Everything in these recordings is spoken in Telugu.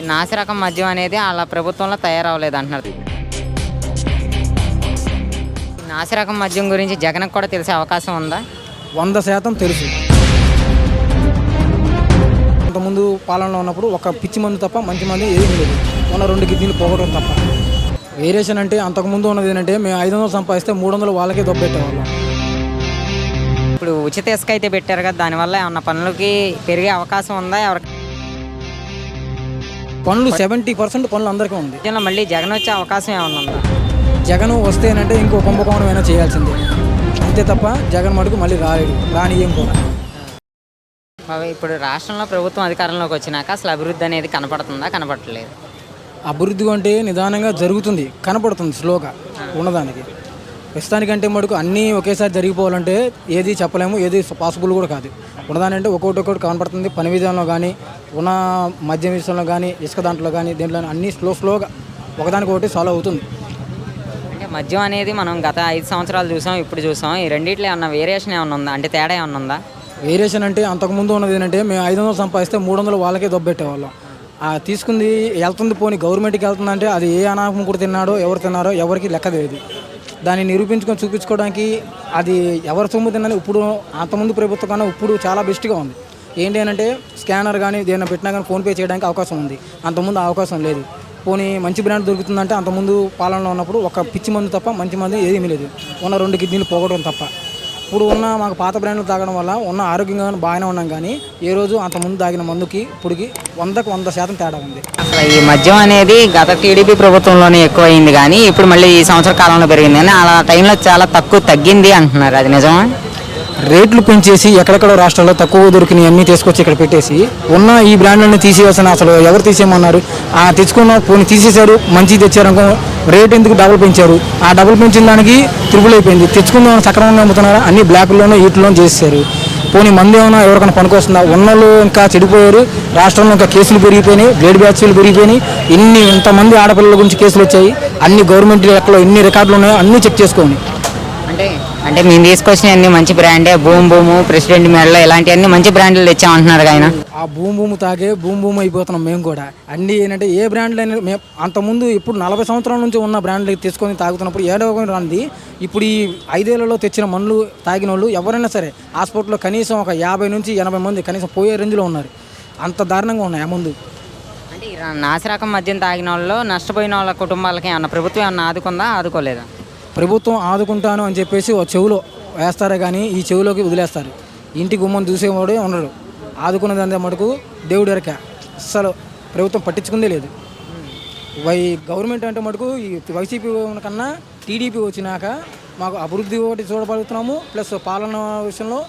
ఈ నాసిరకం మద్యం అనేది అలా ప్రభుత్వంలో తయారవ్వలేదు అంటున్నారు. ఈ నాసిరకం మద్యం గురించి జగన్కి కూడా తెలిసే అవకాశం ఉందా? వంద శాతం తెలుసు. అంతకుముందు పాలనలో ఉన్నప్పుడు ఒక పిచ్చి మందు తప్ప మంచి మందు ఏది లేదు. ఉన్న రెండు కిడ్నీలు పోగొట్టడం తప్ప. వేరియేషన్ అంటే అంతకుముందు ఉన్నది ఏంటంటే మేము ఐదు వందలు సంపాదిస్తే మూడు వందలు వాళ్ళకే దొబ్బెట్టేవాళ్ళం. ఇప్పుడు ఉచిత ఇసుక అయితే పెట్టారు కదా దానివల్ల ఏమన్నా పనులకి పెరిగే అవకాశం ఉందా ఎవరికి? పనులు సెవెంటీ పర్సెంట్ పనులు అందరికీ ఉంది. మళ్ళీ జగన్ వచ్చే అవకాశం ఏమన్నా ఉందా? జగన్ వస్తేనంటే ఇంకో కుంభకోణం అయినా చేయాల్సిందే. అంతే తప్ప జగన్ మటుకు మళ్ళీ రాలేడు రానియం కూడా. బాబాయ్, ఇప్పుడు రాష్ట్రంలో ప్రభుత్వం అధికారంలోకి వచ్చినాక అసలు అభివృద్ధి అనేది కనపడుతుందా కనపడట్లేదు? అభివృద్ధి అంటే నిదానంగా జరుగుతుంది కనపడుతుంది స్లోగా ఉన్నదానికి. ప్రస్తుతానికంటే మటుకు అన్నీ ఒకేసారి జరిగిపోవాలంటే ఏది చెప్పలేము ఏది పాసిబుల్ కూడా కాదు. ఉన్నదానంటే ఒక్కొక్కటి ఒక్కొక్కటి కనపడుతుంది. పని విధానంలో కానీ ఉన్న మద్యం విషయంలో కానీ ఇసుక దాంట్లో కానీ దీంట్లో అన్నీ స్లో స్లోగా ఒకదానికి ఒకటి సాల్వ్ అవుతుంది. అంటే మద్యం అనేది మనం గత ఐదు సంవత్సరాలు చూసాం ఇప్పుడు చూసాం. ఈ రెండిట్లో ఏమన్నా వేరియేషన్ ఏమన్నా ఉందా? అంటే తేడా ఏమన్నా ఉందా? వేరియేషన్ అంటే అంతకుముందు ఉన్నది ఏంటంటే మేము ఐదు వందలు సంపాదిస్తే మూడు వందలు వాళ్ళకే దొబ్బెట్టేవాళ్ళం ఆ తీసుకుంది వెళ్తుంది పోని గవర్నమెంట్కి వెళ్తుందంటే అది ఏ అనాహం కూడా తిన్నాడో ఎవరు తిన్నారో ఎవరికి లెక్క తెలియదు. దాన్ని నిరూపించుకొని చూపించుకోవడానికి అది ఎవరు సొమ్ము తిన్నది ఇప్పుడు అంతకుముందు ప్రభుత్వం కన్నా ఇప్పుడు చాలా బెస్ట్గా ఉంది. ఏంటి అని అంటే స్కానర్ కానీ దేని పెట్టినా కానీ ఫోన్పే చేయడానికి అవకాశం ఉంది. అంతకుముందు ఆ అవకాశం లేదు. పోనీ మంచి బ్రాండ్ దొరుకుతుందంటే అంతకుముందు పాలనలో ఉన్నప్పుడు ఒక పిచ్చి మందు తప్ప మంచి మందు ఏమీ లేదు. ఉన్న రెండు కిడ్నీలు పోగొట్టడం తప్ప. ఇప్పుడు ఉన్న మాకు పాత బ్రాండ్లు తాగడం వల్ల ఉన్న ఆరోగ్యంగా బాగానే ఉన్నాం కానీ ఏ రోజు అంత ముందు తాగిన మందుకి ఇప్పుడుకి వందకు వంద శాతం తేడా ఉంది. ఈ మద్యం అనేది గత టీడీపీ ప్రభుత్వంలోనే ఎక్కువైంది కానీ ఇప్పుడు మళ్ళీ ఈ సంవత్సర కాలంలో పెరిగింది కానీ అలా టైంలో చాలా తక్కువ తగ్గింది అంటున్నారు. అది నిజమా? రేట్లు పెంచేసి ఎక్కడెక్కడ రాష్ట్రాల్లో తక్కువ దొరికినవి అన్నీ తీసుకొచ్చి ఇక్కడ పెట్టేసి ఉన్న ఈ బ్రాండ్లన్నీ తీసేయాల్సిన అసలు ఎవరు తీసేయమన్నారు? ఆ తెచ్చుకున్న పోనీ తీసేశారు మంచి తెచ్చారు రేట్ ఎందుకు డబుల్ పెంచారు? ఆ డబుల్ పెంచిన దానికి త్రిపుల్ అయిపోయింది తెచ్చుకుందాం సక్రమంగా అమ్ముతున్నారా అన్ని బ్లాక్లోనూ వీటిలోనూ చేసేసారు పోనీ మంది ఏమైనా ఎవరికైనా పనికొస్తుందా ఉన్నోళ్ళు ఇంకా చెడిపోయారు. రాష్ట్రంలో ఇంకా కేసులు పెరిగిపోయినాయి. గ్రేడ్ బ్యాచ్లు పెరిగిపోయినాయి. ఇన్ని ఇంతమంది ఆడపిల్లల గురించి కేసులు వచ్చాయి. అన్ని గవర్నమెంట్ లెక్కలో ఎన్ని రికార్డులు ఉన్నాయో అన్నీ చెక్ చేసుకోండి. అంటే అంటే మేము తీసుకొచ్చిన అన్ని మంచి బ్రాండే భూమ్ భూము ప్రెసిడెంట్ మెడలో ఇలాంటివన్నీ మంచి బ్రాండ్లు తెచ్చామంటున్నారు ఆయన. ఆ భూమి భూమి తాగే భూమి భూమి అయిపోతున్నాం మేము కూడా. అన్ని ఏంటంటే ఏ బ్రాండ్లు అయినా మేము అంతకుముందు ఇప్పుడు నలభై సంవత్సరాల నుంచి ఉన్న బ్రాండ్లు తీసుకొని తాగుతున్నప్పుడు ఏడో రాంది ఇప్పుడు ఈ ఐదేళ్ళలో తెచ్చిన మందులు తాగిన వాళ్ళు ఎవరైనా సరే హాస్పిటల్లో కనీసం ఒక యాభై నుంచి ఎనభై మంది కనీసం పోయే రేంజ్లో ఉన్నారు. అంత దారుణంగా ఉన్నాయి ఆ ముందు. అంటే నాసిరకం మద్యం తాగిన వాళ్ళు నష్టపోయిన వాళ్ళ కుటుంబాలకి ఏమన్నా ప్రభుత్వం ఏమన్నా ఆదుకుందా? ఆదుకోలేదా? ప్రభుత్వం ఆదుకుంటాను అని చెప్పేసి ఓ చెవులో వేస్తారే కానీ ఈ చెవిలోకి వదిలేస్తారు. ఇంటి గుమ్మం చూసేవాడే ఉండడు. ఆదుకున్నదంతా మటుకు దేవుడు ఎరక అస్సలు ప్రభుత్వం పట్టించుకుందే లేదు. వై గవర్నమెంట్ అంటే మటుకు ఈ వైసీపీ కన్నా టీడీపీ వచ్చినాక మాకు అభివృద్ధి ఒకటి చూడబడుతున్నాము. ప్లస్ పాలన విషయంలో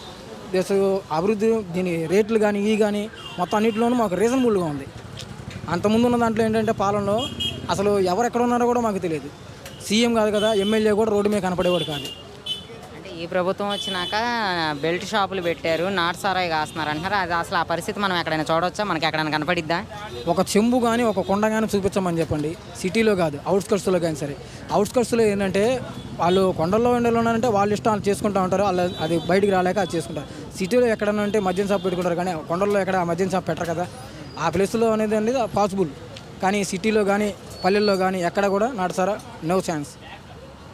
ప్లస్ అభివృద్ధి దీని రేట్లు కానీ ఇవి కానీ మొత్తం అన్నింటిలోనూ మాకు రీజనబుల్గా ఉంది. అంతకుముందు ఉన్న దాంట్లో ఏంటంటే పాలనలో అసలు ఎవరు ఎక్కడ ఉన్నారో కూడా మాకు తెలియదు. సీఎం కాదు కదా ఎమ్మెల్యే కూడా రోడ్డు మీద కనపడేవాడు కాదు. అంటే ఈ ప్రభుత్వం వచ్చినాక బెల్ట్ షాపులు పెట్టారు నాటు సారాయి కాస్తున్నారు అంటున్నారు. అది అసలు ఆ పరిస్థితి మనం ఎక్కడైనా చూడవచ్చా మనకి ఎక్కడైనా కనపడిద్దా? ఒక చెంబు కానీ ఒక కొండ కానీ చూపించమని చెప్పండి. సిటీలో కాదు అవుట్స్కట్స్లో కానీ సరే. అవుట్స్కట్స్లో ఏంటంటే వాళ్ళు కొండల్లో ఎండలో ఉన్నారంటే వాళ్ళు ఇష్టం వాళ్ళు చేసుకుంటూ ఉంటారు. వాళ్ళు అది బయటికి రాలేక అది చేసుకుంటారు. సిటీలో ఎక్కడన్నా అంటే మద్యం షాప్ పెట్టుకుంటారు కానీ కొండల్లో ఎక్కడ మద్యం షాప్ పెట్టరు కదా. ఆ ప్లేస్లో అనేది అనేది పాసిబుల్ కానీ సిటీలో కానీ పల్లెల్లో కానీ ఎక్కడ కూడా నాటుసారా నో ఛాన్స్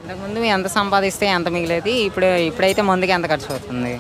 ఇంతకుముందు ఎంత సంపాదిస్తే ఎంత మిగిలేది? ఇప్పుడు ఇప్పుడైతే మందుకి ఎంత ఖర్చు అవుతుంది?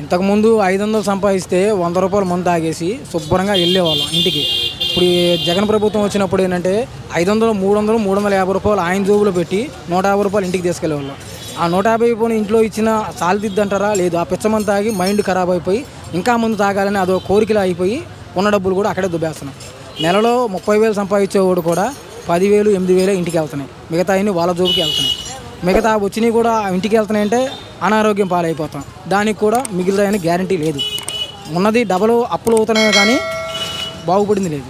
ఇంతకుముందు ఐదు వందలు సంపాదిస్తే వంద రూపాయలు మందు తాగేసి శుభ్రంగా వెళ్ళేవాళ్ళం ఇంటికి. ఇప్పుడు జగన్ ప్రభుత్వం వచ్చినప్పుడు ఏంటంటే ఐదు వందలు మూడు వందలు మూడు వందల యాభై రూపాయలు ఆయన జోబులో పెట్టి నూట యాభై రూపాయలు ఇంటికి తీసుకెళ్ళేవాళ్ళం. ఆ నూట యాభై పోనీ ఇంట్లో ఇచ్చిన సాల్దిద్దంటారా లేదు ఆ పిచ్చమంది తాగి మైండ్ ఖరాబ్ అయిపోయి ఇంకా ముందు తాగాలని అదో కోరికలు అయిపోయి ఉన్న డబ్బులు కూడా అక్కడే దుబ్బేస్తున్నాం. నెలలో ముప్పై వేలు సంపాదించేవాడు కూడా పదివేలు ఎనిమిది వేలే ఇంటికి వెళ్తున్నాయి. మిగతా అన్ని వాళ్ళ జోబుకి వెళ్తున్నాయి. మిగతా వచ్చినవి కూడా ఇంటికి వెళ్తున్నాయంటే అనారోగ్యం పాలైపోతాం. దానికి కూడా మిగులుతాయని గ్యారంటీ లేదు. ఉన్నది డబల్ అప్పులు అవుతున్నాయి కానీ బాగుపడింది లేదు.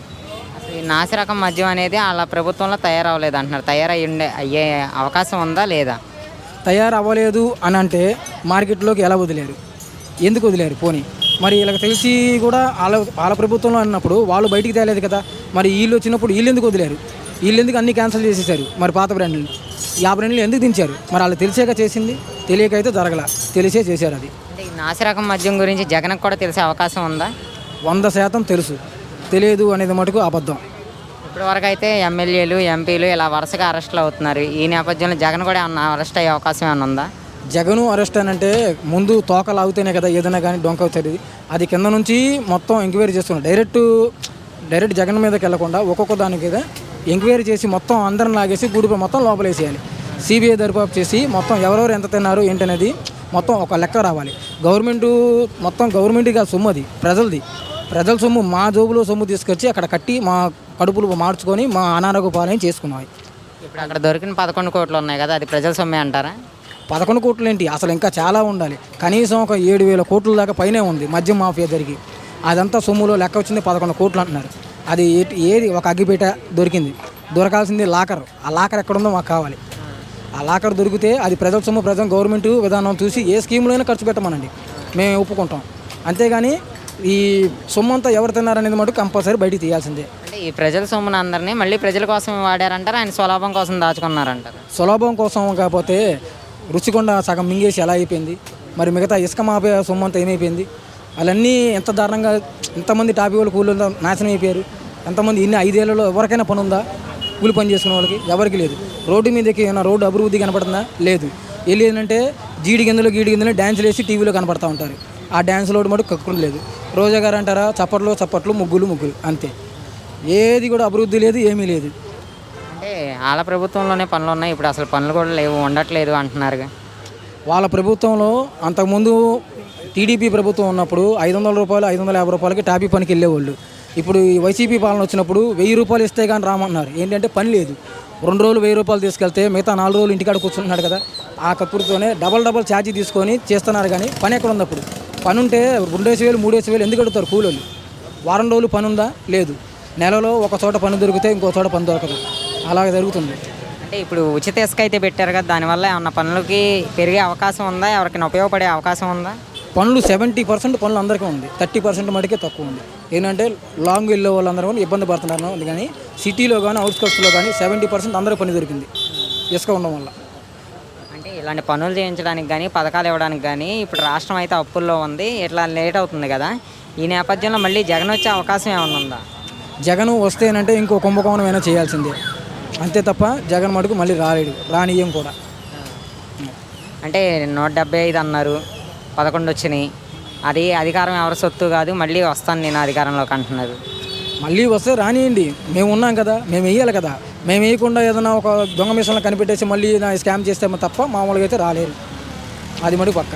ఈ నాసిరకం మద్యం అనేది అలా ప్రభుత్వంలో తయారవ్వలేదు అంటున్నారు. తయారయ్యి ఉండే అయ్యే అవకాశం ఉందా లేదా? తయారు అవ్వలేదు అని అంటే మార్కెట్లోకి ఎలా వదిలేరు? ఎందుకు వదిలేరు పోనీ? మరి వీళ్ళకి తెలిసి కూడా వాళ్ళ వాళ్ళ ప్రభుత్వంలో అన్నప్పుడు వాళ్ళు బయటికి తేలేదు కదా. మరి వీళ్ళు వచ్చినప్పుడు వీళ్ళు ఎందుకు వదిలేరు? వీళ్ళు ఎందుకు అన్ని క్యాన్సిల్ చేసేసారు మరి పాత బ్రాండ్లు యాభై బ్రాండ్లు ఎందుకు దించారు? మరి వాళ్ళు తెలిసాక చేసింది? తెలియకైతే జరగల. తెలిసే చేశారు అది. నాసిరకం మద్యం గురించి జగన్కి కూడా తెలిసే అవకాశం ఉందా? వంద శాతం తెలుసు. తెలియదు అనేది మటుకు అబద్ధం. ఇప్పటి వరకు అయితే ఎమ్మెల్యేలు ఎంపీలు ఇలా వరుసగా అరెస్టులు అవుతున్నారు. ఈ నేపథ్యంలో జగన్ కూడా ఏమన్నా అరెస్ట్ అయ్యే అవకాశం ఏమైనా ఉందా? జగను అరెస్ట్ అని అంటే ముందు తోక లాగితేనే కదా ఏదైనా కానీ డొంక అవుతుంది. అది కింద నుంచి మొత్తం ఎంక్వైరీ చేస్తున్నారు. డైరెక్ట్ డైరెక్ట్ జగన్ మీదకి వెళ్ళకుండా ఒక్కొక్క దాని మీద ఎంక్వైరీ చేసి మొత్తం అందరం లాగేసి గూడిపై మొత్తం లోపలేసేయాలి. సిబిఐ దరిపాపు చేసి మొత్తం ఎవరెవరు ఎంత తిన్నారు ఏంటనేది మొత్తం ఒక లెక్క రావాలి. గవర్నమెంట్ మొత్తం గవర్నమెంట్గా సొమ్ము అది ప్రజలది. ప్రజల సొమ్ము మా జోబులో సొమ్ము తీసుకొచ్చి అక్కడ కట్టి మా కడుపులు మార్చుకొని మా అనారోగ్య పాలన చేసుకున్నాయి ఇప్పుడు అక్కడ దొరికిన పదకొండు కోట్లు ఉన్నాయి కదా అది ప్రజల సొమ్మే అంటారా? పదకొండు కోట్లు ఏంటి? అసలు ఇంకా చాలా ఉండాలి. కనీసం ఒక ఏడు వేల కోట్ల దాకా పైనే ఉంది మద్యం మాఫియా జరిగి. అదంతా సొమ్ములో లెక్క వచ్చింది పదకొండు కోట్లు అంటున్నారు. అది ఏది ఒక అగ్గిపేట దొరికింది. దొరకాల్సింది లాకర్. ఆ లాకర్ ఎక్కడ ఉందో మాకు కావాలి. ఆ లాకర్ దొరికితే అది ప్రజల సొమ్ము ప్రజల గవర్నమెంట్ విధానం చూసి ఏ స్కీమ్లో అయినా ఖర్చు పెట్టమనండి. మేము ఒప్పుకుంటాం. అంతేగాని ఈ సొమ్ము అంతా ఎవరు తిన్నారనేది మటు కంపల్సరీ బయటికి తీయాల్సిందే. అంటే ఈ ప్రజల సొమ్మును అందరినీ మళ్ళీ ప్రజల కోసం వాడారంటారా? ఆయన స్వలాభం కోసం దాచుకున్నారంటారు? సులభం కోసం కాకపోతే రుచికొండ సగం మింగేసి ఎలా అయిపోయింది? మరి మిగతా ఇసుక మాపే సొమ్ము అంతా ఏమైపోయింది? వాళ్ళన్నీ ఎంత దారుణంగా ఎంతమంది టాపీ వాళ్ళు కూలీలు నాశనం అయిపోయారు. ఎంతమంది ఇన్ని ఐదేళ్ళలో ఎవరికైనా పని ఉందా? కూలి పని చేసుకునే వాళ్ళకి ఎవరికి లేదు. రోడ్డు మీదకి ఏమైనా రోడ్డు అభివృద్ధి కనపడుతుందా? లేదు. వెళ్ళి ఏంటంటే జీడి గిందలు గీడి గిందలు డ్యాన్సులు వేసి టీవీలో కనపడతా ఉంటారు. ఆ డ్యాన్స్లో మటు కక్కులు లేదు. రోజా గారు అంటారా చప్పట్లు చప్పట్లు ముగ్గులు ముగ్గులు. అంతే. ఏది కూడా అభివృద్ధి లేదు ఏమీ లేదు. అంటే వాళ్ళ ప్రభుత్వంలోనే పనులు ఉన్నాయి. ఇప్పుడు అసలు పనులు కూడా లేవు. ఉండట్లేదు అంటున్నారుగా. వాళ్ళ ప్రభుత్వంలో అంతకుముందు టీడీపీ ప్రభుత్వం ఉన్నప్పుడు ఐదు వందల రూపాయలు ఐదు వందల యాభై రూపాయలకి టాపీ పనికి వెళ్ళేవాళ్ళు. ఇప్పుడు ఈ వైసీపీ పాలన వచ్చినప్పుడు వెయ్యి రూపాయలు ఇస్తే కానీ రామన్నారు ఏంటంటే పని లేదు. రెండు రోజులు వెయ్యి రూపాయలు తీసుకెళ్తే మిగతా నాలుగు రోజులు ఇంటికాడ కూర్చుంటున్నాడు కదా ఆ కప్పుడుతోనే డబల్ డబల్ ఛార్జీ తీసుకొని చేస్తున్నారు కానీ పని ఎక్కడ ఉంది అప్పుడు? పని ఉంటే రెండేసి వేలు మూడేసి వేలు ఎందుకు అడుగుతారు కూలీలు వారం రోజులు పని ఉందా? లేదు. నెలలో ఒక చోట పని దొరికితే ఇంకో చోట పని దొరకదు. అలాగే జరుగుతుంది. అంటే ఇప్పుడు ఉచిత ఇసుక అయితే పెట్టారు కదా దానివల్ల ఏమన్నా పనులకి పెరిగే అవకాశం ఉందా? ఎవరికైనా ఉపయోగపడే అవకాశం ఉందా? పనులు సెవెంటీ పర్సెంట్ పనులు అందరికీ ఉంది. థర్టీ పర్సెంట్ మటుకే తక్కువ ఉంది. ఏంటంటే లాంగ్ వెళ్ళే వాళ్ళందరూ కూడా ఇబ్బంది పడుతున్నారు. ఉంది కానీ సిటీలో కానీ అవుట్స్కట్స్లో కానీ సెవెంటీ పర్సెంట్ అందరూ పని దొరికింది. ఇసుక ఉండడం వల్ల. అంటే ఇలాంటి పనులు చేయించడానికి కానీ పథకాలు ఇవ్వడానికి కానీ ఇప్పుడు రాష్ట్రం అయితే అప్పుల్లో ఉంది. ఇట్లా లేట్ అవుతుంది కదా. ఈ నేపథ్యంలో మళ్ళీ జగన్ వచ్చే అవకాశం ఏమైనా ఉందా? జగన్ వస్తేనంటే ఇంకో కుంభకోణం అయినా చేయాల్సిందే. అంతే తప్ప జగన్ మటుకు మళ్ళీ రాలేడు. రానియం కూడా. అంటే నూట డెబ్బై ఐదు అన్నారు. పదకొండు వచ్చినాయి అది అధికారం ఎవరి సొత్తు కాదు మళ్ళీ వస్తాను నేను అధికారంలోకి అంటున్నారు. మళ్ళీ వస్తే రానియండి. మేము ఉన్నాం కదా మేము వేయాలి కదా. మేము వేయకుండా ఏదైనా ఒక దొంగ మిషన్లో కనిపెట్టేసి మళ్ళీ నా స్కామ్ చేస్తే తప్ప మామూలుగా అయితే రాలేదు అది మటుకు పక్క.